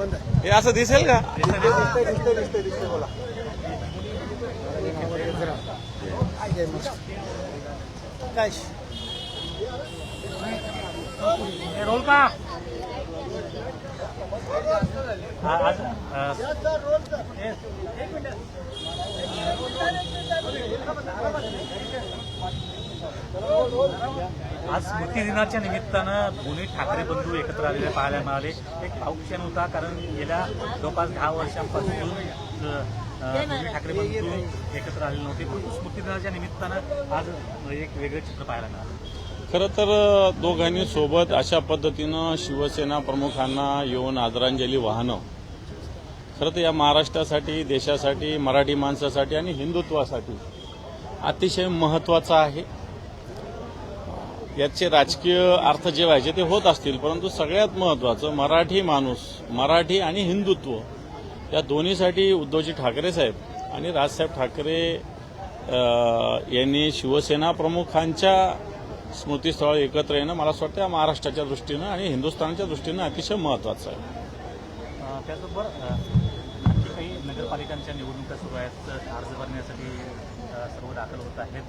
हे असं दिसेल का? काय रोल का हा, आज, स्मृतिदिनाच्या निमित्तानं दोन्ही ठाकरे बंधू एकत्र आलेले पाहायला मिळाले. एक क्षण होता कारण गेल्या जवळपास दहा वर्षांपासून ठाकरे बंधू एकत्र आलेले नव्हते. परंतु स्मृतिदिनाच्या निमित्तानं आज एक वेगळं चित्र पाहायला मिळालं. खरं तर दोघांनी सोबत अशा पद्धतीनं शिवसेना प्रमुखांना येऊन आदरांजली वाहणं खरं तर या महाराष्ट्रासाठी देशासाठी मराठी माणसासाठी आणि हिंदुत्वासाठी अतिशय महत्त्वाचं आहे. याचे राजकीय अर्थ जे व्हायचे ते होत असतील परंतु सगळ्यात महत्त्वाचं मराठी माणूस मराठी आणि हिंदुत्व या दोन्हीसाठी उद्धवजी ठाकरे साहेब आणि राजसाहेब ठाकरे यांनी शिवसेना प्रमुखांच्या स्मृतीस्थळ एकत्र येणं मला असं वाटतं महाराष्ट्राच्या दृष्टीनं आणि हिंदुस्थानच्या दृष्टीनं अतिशय महत्त्वाचं आहे. त्याचबरोबर ठिकाणच्या निवडणुका सुरू आहेत अर्ज भरण्यासाठी सर्व दाखल होत आहेत.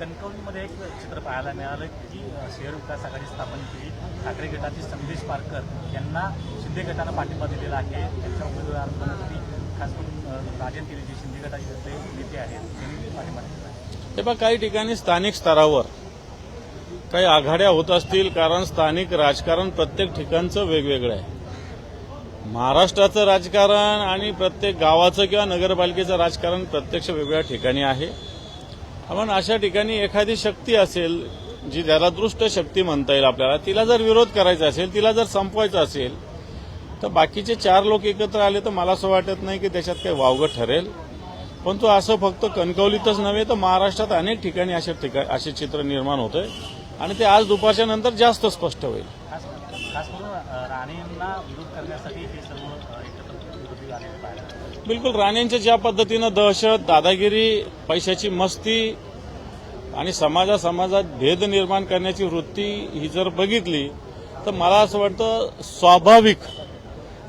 कणकवलीमध्ये एक चित्र पाहायला मिळालं की शहर विकास आघाडी स्थापन केली. ठाकरे गटाचे संदेश पारकर यांना शिंदे गटानं पाठिंबा दिलेला आहे. त्यांच्या उमेदवार बनवण्यासाठी खास करून राजन तेली जे शिंदे गटाचे नेते आहेत त्यांनी पाठिंबा दिलेला आहे. हे बघा काही ठिकाणी स्थानिक स्तरावर काही आघाड्या होत असतील कारण स्थानिक राजकारण प्रत्येक ठिकाणचं वेगवेगळं आहे. महाराष्ट्राचं राजकारण आणि प्रत्येक गावाचं किंवा नगरपालिकेचं राजकारण प्रत्यक्ष वेगवेगळ्या ठिकाणी आहे. आपण अशा ठिकाणी एखादी शक्ती असेल जी ज्याला दृष्ट शक्ती म्हणता येईल आपल्याला तिला जर विरोध करायचा असेल तिला जर संपवायचा असेल तर बाकीचे चार लोक एकत्र आले तर मला असं वाटत नाही की त्याच्यात काही वावगं ठरेल. पण तो असं फक्त कणकवलीतच नव्हे तर महाराष्ट्रात अनेक ठिकाणी असे ठिकाण असे चित्र निर्माण होतंय. आणि ते आज दुपारच्या नंतर जास्त स्पष्ट होईल. खास करून राणेंना विरोध करण्यासाठी हे सर्व अ, एकत्र विरोधी आलेले पाहायला मिळाले. बिलकुल राणेंच्या ज्या पद्धतीनं दहशत दादागिरी पैशाची मस्ती आणि समाजा समाजात भेद निर्माण करण्याची वृत्ती ही जर बघितली तर मला असं वाटतं स्वाभाविक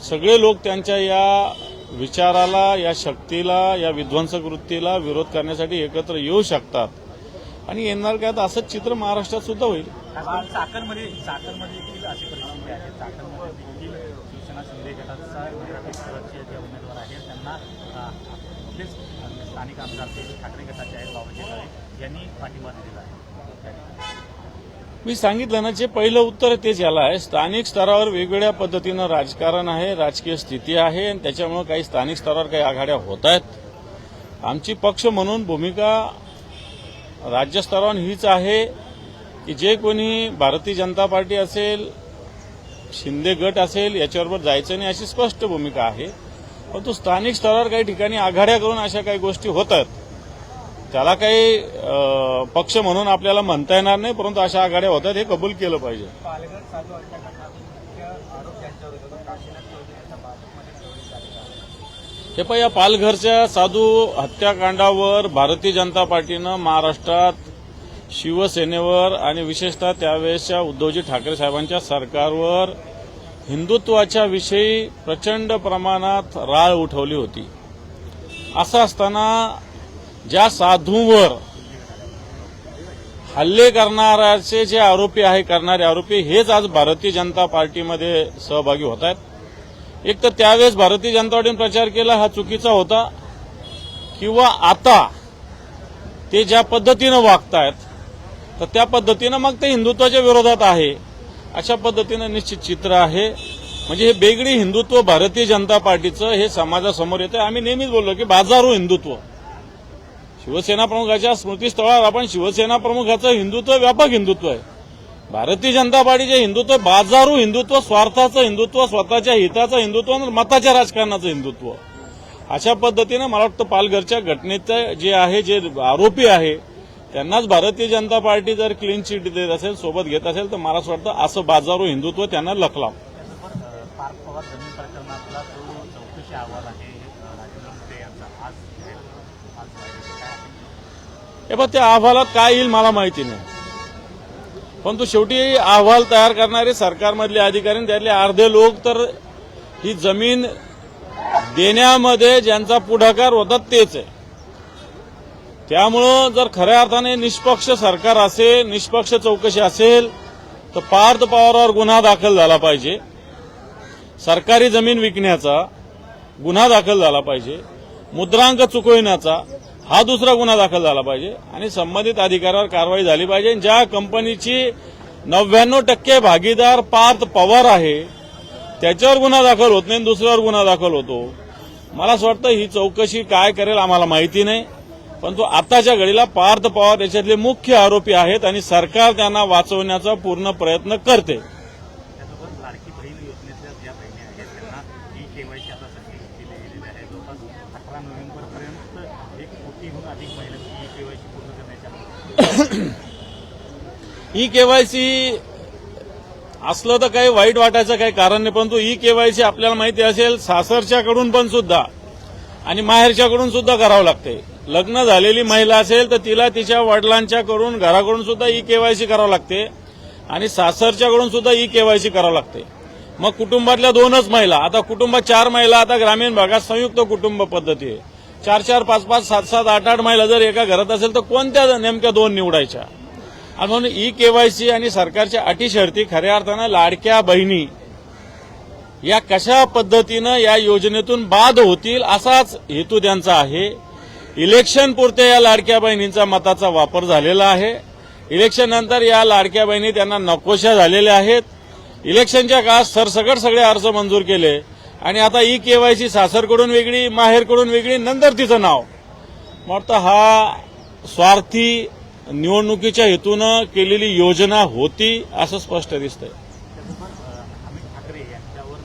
सगळे लोक त्यांच्या या विचाराला या शक्तीला या विध्वंसक वृत्तीला विरोध करण्यासाठी एकत्र येऊ शकतात आणि येणार काय असंच चित्र महाराष्ट्रात सुद्धा होईल खास करून चाकणमध्ये चाकणमध्ये देखील अशी परिस्थिती आहे चाकणमध्ये देखील शिवसेना शिंदे गटाचा मराठी शहराचे जे उमेदवार आहेत त्यांना आपलेच स्थानिक आमदार ते ठाकरे गटाचे आहेत बाबाजी यांनी पाठिंबा दिलेला आहे. मी सांगितलं ना जे पहिलं उत्तर तेच याला आहे. स्थानिक स्तरावर वेगवेगळ्या पद्धतीनं राजकारण आहे राजकीय स्थिती आहे आणि त्याच्यामुळे काही स्थानिक स्तरावर काही आघाड्या होत आहेत. आमची पक्ष म्हणून भूमिका राज्यस्तरावर हीच आहे की जे कोणी भारतीय जनता पार्टी असेल शिंदे गट असेल याच्याबरोबर जायचं नाही अशी स्पष्ट भूमिका आहे. परंतु स्थानिक स्तरावर काही ठिकाणी आघाड्या करून अशा काही गोष्टी होतात. त्याला काही पक्ष म्हणून आपल्याला म्हणता येणार नाही परंतु अशा आघाड्या होतात हे कबूल केलं पाहिजे. हे पण या पालघरच्या साधू हत्याकांडावर भारतीय जनता पार्टीनं महाराष्ट्रात शिवसेनेवर आणि विशेषतः त्यावेळेसच्या उद्धवजी ठाकरे साहेबांच्या सरकारवर हिंदुत्वाच्या विषयी प्रचंड प्रमाणात राळ उठवली होती. असं असताना ज्या साधूंवर हल्ले करणाऱ्याचे जे आरोपी आहे करणारे आरोपी हेच आज भारतीय जनता पार्टीमध्ये सहभागी होत आहेत एक तर त्यावेळेस भारतीय जनता पार्टीने प्रचार केला हा चुकीचा होता. किंवा आता ते ज्या पद्धतीनं वागतायत तर त्या पद्धतीनं मग ते हिंदुत्वाच्या विरोधात आहे. अशा पद्धतीनं निश्चित चित्र आहे. म्हणजे हे बेगडी हिंदुत्व भारतीय जनता पार्टीचं हे समाजासमोर येतं आम्ही नेहमीच बोललो की बाजारू हिंदुत्व. शिवसेना प्रमुखाच्या स्मृतीस्थळावर आपण शिवसेना प्रमुखाचं हिंदुत्व व्यापक हिंदुत्व आहे. भारतीय जनता पार्टीचे हिंदुत्व बाजारू हिंदुत्व स्वार्थाचं हिंदुत्व स्वतःच्या हिताचं हिंदुत्व आणि मताच्या राजकारणाचं हिंदुत्व. अशा पद्धतीनं मला वाटतं पालघरच्या घटनेचं जे आहे जे आरोपी आहे त्यांनाच भारतीय जनता पार्टी जर क्लीन चिट देत असेल सोबत घेत असेल तर मला असं वाटतं असं बाजारू हिंदुत्व त्यांना लखलाव? हे पण त्या अहवालात काय येईल मला माहिती नाही. परंतु शेवटी अहवाल तयार करणारे सरकारमधले अधिकारी त्यातले अर्धे लोक तर ही जमीन देण्यामध्ये ज्यांचा पुढाकार होता तेच आहे. त्यामुळं जर खऱ्या अर्थाने निष्पक्ष सरकार असेल निष्पक्ष चौकशी असेल तर पार्थ पवारावर गुन्हा दाखल झाला पाहिजे. सरकारी जमीन विकण्याचा गुन्हा दाखल झाला पाहिजे. मुद्रांक चुकविण्याचा हा दुसरा गुन्हा दाखल झाला पाहिजे. आणि संबंधित अधिकाऱ्यावर कारवाई झाली पाहिजे. ज्या कंपनीची नव्याण्णव टक्के भागीदार पार्थ पवार आहे त्याच्यावर गुन्हा दाखल होत नाही आणि दुसऱ्यावर गुन्हा दाखल होतो. मला असं वाटतं ही चौकशी काय करेल आम्हाला माहिती नाही. परंतु आताच्या घडीला पार्थ पवार याच्यातले मुख्य आरोपी आहेत आणि सरकार त्यांना वाचवण्याचा पूर्ण प्रयत्न करते. ई केवायसी असलं तर काही वाईट वाटायचं काही कारण नाही परंतु ई केवायसी आपल्याला माहिती असेल सासरच्याकडून पण सुद्धा आणि माहेरच्याकडून सुद्धा करावं लागते लग्न झालेली महिला असेल तर तिला तिच्या वडिलांच्याकडून घराकडून सुद्धा ई केवायसी करावं लागते. आणि सासरच्याकडून सुद्धा ई केवायसी करावं लागते. मग कुटुंबातल्या दोनच महिला आता कुटुंबात चार महिला आता ग्रामीण भागात संयुक्त कुटुंब पद्धती आहे. चार चार पाच पाच सात सात आठ आठ महिला जर एका घरात असेल तर कोणत्या नेमक्या दोन निवडायच्या? आणि म्हणून ई केवायसी आणि सरकारच्या अटी शर्ती खऱ्या अर्थानं लाडक्या बहिणी या कशा पद्धतीनं या योजनेतून बाद होतील असाच हेतू त्यांचा आहे. इलेक्शन पुरते या लाडक्या बहिणींचा मताचा वापर झालेला आहे. इलेक्शन नंतर या लाडक्या बहिणी त्यांना नकोशा झालेल्या आहेत. इलेक्शनच्या काळात सरसकट सगळे अर्ज मंजूर केले. आणि आता ई केवायसी सासरकडून वेगळी माहेरकडून वेगळी नंतर तिचं नाव. मग हा स्वार्थी निवडणुकीच्या हेतूनं केलेली योजना होती असं स्पष्ट दिसतंय. ठाकरे यांच्यावर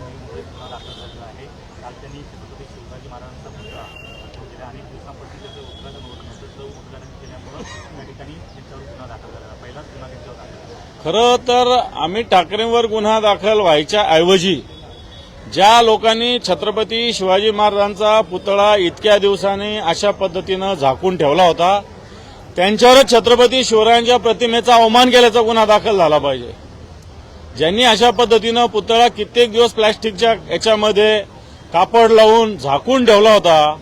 अनेक दिवसांपासून त्याचं उद्घाटन होत नव्हतं. तो उद्घाटन केल्यामुळं त्या ठिकाणी त्यांच्यावर गुन्हा दाखल झाला. पहिलाच गुन्हा त्यांच्यावर दाखल झाला. खरं तर आम्ही ठाकरेंवर गुन्हा दाखल व्हायच्या ऐवजी ज्या लोकांनी छत्रपती शिवाजी महाराजांचा पुतळा इतक्या दिवसांनी अशा पद्धतीनं झाकून ठेवला होता त्यांच्यावरच छत्रपती शिवरायांच्या प्रतिमेचा अवमान केल्याचा गुन्हा दाखल झाला पाहिजे. ज्यांनी अशा पद्धतीनं पुतळा कित्येक दिवस प्लॅस्टिकच्या याच्यामध्ये कापड लावून झाकून ठेवला होता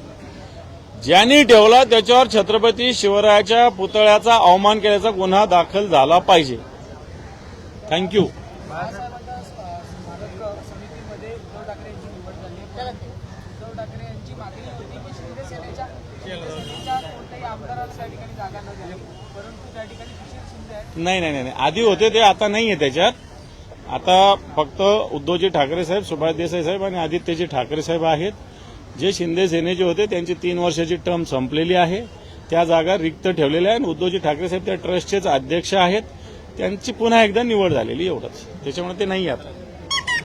ज्यांनी ठेवला त्याच्यावर छत्रपती शिवरायाच्या पुतळ्याचा अवमान केल्याचा गुन्हा दाखल झाला पाहिजे. थँक्यू नाही नाही नाही नाही. आधी होते ते आता नाहीये त्याच्यात. आता फक्त उद्धवजी ठाकरे साहेब सुभाष देसाई साहेब आणि आदित्यजी ठाकरे साहेब आहेत. जे शिंदे सेनेचे होते त्यांची तीन वर्षाची टर्म संपलेली आहे. त्या जागा रिक्त ठेवलेल्या आहे आणि उद्धवजी ठाकरे साहेब त्या ट्रस्टचेच अध्यक्ष आहेत. त्यांची पुन्हा एकदा निवड झालेली एवढंच. त्याच्यामुळे ते नाही आता.